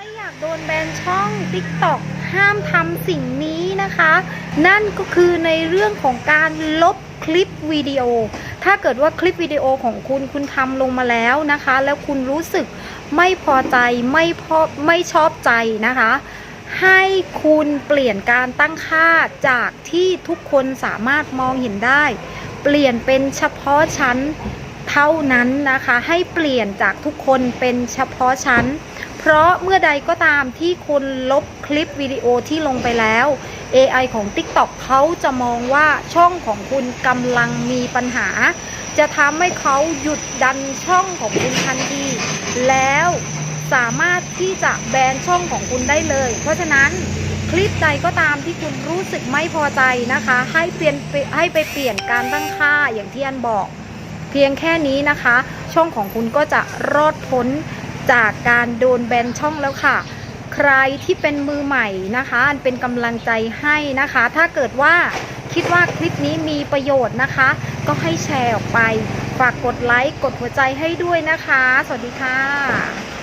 ไม่อยากโดนแบนช่อง TikTok ห้ามทำสิ่งนี้นะคะ นั่นก็คือในเรื่องของการลบคลิปวิดีโอ ถ้าเกิดว่าคลิปวิดีโอของคุณคุณทำลงมาแล้วนะคะ แล้วคุณรู้สึกไม่พอใจไม่พอไม่ชอบใจนะคะ ให้คุณเปลี่ยนการตั้งค่าจากที่ทุกคนสามารถมองเห็นได้ เปลี่ยนเป็นเฉพาะชั้นเท่านั้นนะคะ ให้เปลี่ยนจากทุกคนเป็นเฉพาะชั้น ราะเมื่อใดก็ตามที่คุณลบคลิปวิดีโอที่ลงไปแล้ว AI ของ TikTok เขาจะมองว่าช่องของคุณกำลังมีปัญหา จะทำให้เขาหยุดดันช่องของคุณทันที แล้วสามารถที่จะแบนช่องของคุณได้เลย เพราะฉะนั้นคลิปใดก็ตามที่คุณรู้สึกไม่พอใจนะคะ ให้เปลี่ยนให้ไปเปลี่ยนการตั้งค่าอย่างที่อันบอก เพียงแค่นี้นะคะ ช่องของคุณก็จะรอดพ้น จากการโดนแบนช่องแล้วค่ะ ใครที่เป็นมือใหม่นะคะเป็นกำลังใจให้นะคะ ถ้าเกิดว่าคิดว่าคลิปนี้มีประโยชน์นะคะ ก็ให้แชร์ออกไป ฝากกดไลค์กดหัวใจให้ด้วยนะคะ สวัสดีค่ะ